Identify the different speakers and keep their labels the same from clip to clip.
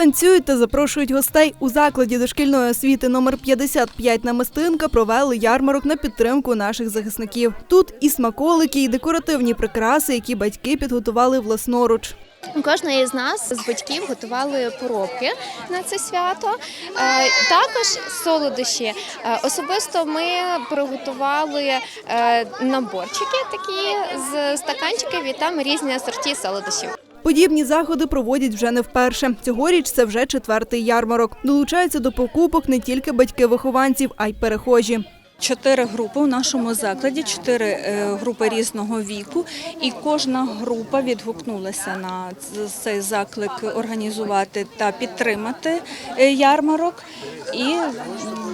Speaker 1: Танцюють та запрошують гостей у закладі дошкільної освіти номер 55 на Мистинка провели ярмарок на підтримку наших захисників. Тут і смаколики, і декоративні прикраси, які батьки підготували власноруч.
Speaker 2: У кожної з нас з батьків готували поробки на це свято. Е, Також солодощі. Е, Особисто ми приготували е, наборчики такі з стаканчиків і там різні асорті солодощів.
Speaker 1: Подібні заходи проводять вже не вперше. Цьогоріч це вже четвертий ярмарок. Долучаються до покупок не тільки батьки вихованців, а й перехожі.
Speaker 3: Чотири групи у нашому закладі, чотири е, групи різного віку, і кожна група відгукнулася на цей заклик організувати та підтримати е, ярмарок. І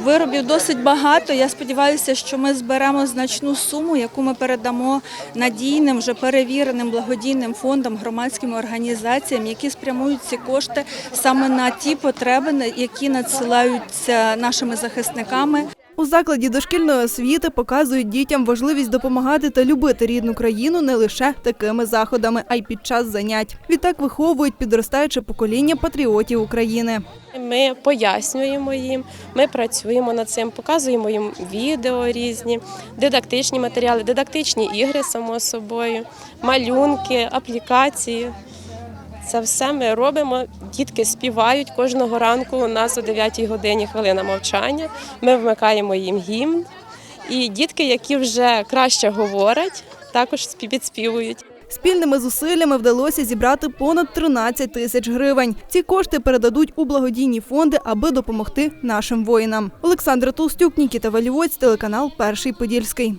Speaker 3: виробів досить багато. Я сподіваюся, що ми зберемо значну суму, яку ми передамо надійним, вже перевіреним благодійним фондам, громадським організаціям, які спрямують ці кошти саме на ті потреби, які надсилаються нашими захисниками.
Speaker 1: У закладі дошкільної освіти показують дітям важливість допомагати та любити рідну країну не лише такими заходами, а й під час занять. Відтак виховують підростаюче покоління патріотів України.
Speaker 4: Ми пояснюємо їм, ми працюємо над цим, показуємо їм відео різні, дидактичні матеріали, дидактичні ігри, само собою, малюнки, аплікації. Це все ми робимо. Дітки співають кожного ранку. У нас о 9 годині хвилина мовчання. Ми вмикаємо їм гімн. І дітки, які вже краще говорять, також спі- підспівують.
Speaker 1: Спільними зусиллями вдалося зібрати понад 13 тисяч гривень. Ці кошти передадуть у благодійні фонди, аби допомогти нашим воїнам. Олександра Толстюк, Нікіта Валівоць, телеканал Перший Подільський.